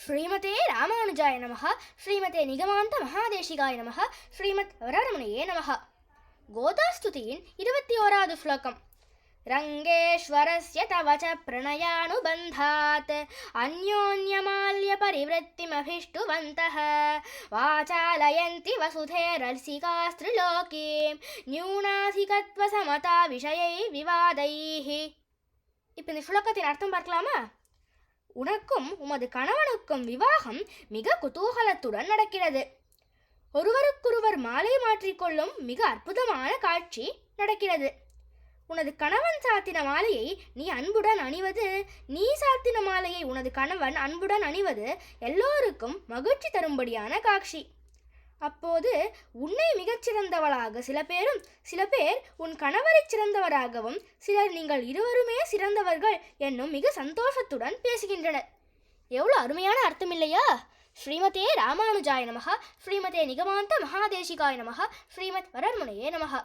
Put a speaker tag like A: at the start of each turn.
A: ஸ்ரீமதே ராமானுஜாய நமः ஸ்ரீமதே நிகமாந்த மகாதேசிகாய நமः ஸ்ரீமத் வரரமணையே நமः கோதாஸ்துதியின் இருபத்தி ஓராவது ஸ்லோகம் रङ्गेश्वरस्य तव च प्रणयानुबन्धात् अन्योन्यमाल्यपरिवृत्तिमभिष्टुवन्तः वाचालयन्ति वसुधेरसिकास्त्रिलोकीं न्यूनाधिकत्वसमता विषयै விவாதைः இப்போ இந்த ஸ்லோகத்தின் அர்த்தம் பார்க்கலாமா உனக்கும் உமது கணவனுக்கும் விவாகம் மிக குதூகலத்துடன் நடக்கிறது. ஒருவருக்கொருவர் மாலை மாற்றிக்கொள்ளும் மிக அற்புதமான காட்சி நடக்கிறது. உனது கணவன் சாத்தின மாலையை நீ அன்புடன் அணிவது நீ சாத்தின மாலையை உனது கணவன் அன்புடன் அணிவது எல்லோருக்கும் மகிழ்ச்சி தரும்படியான காட்சி. அப்போது உன்னை மிகச்சிறந்தவளாக சில பேரும் சில பேர் உன் கணவரை சிறந்தவராகவும் சிலர் நீங்கள் இருவருமே சிறந்தவர்கள் என்னும் மிக சந்தோஷத்துடன் பேசுகின்றனர். எவ்வளோ அருமையான அர்த்தம் இல்லையா ஸ்ரீமதே ராமானுஜாய நமக ஸ்ரீமதே நிகமாந்த மகாதேசிகாய நமக ஸ்ரீமத் வரர்முனையே நமக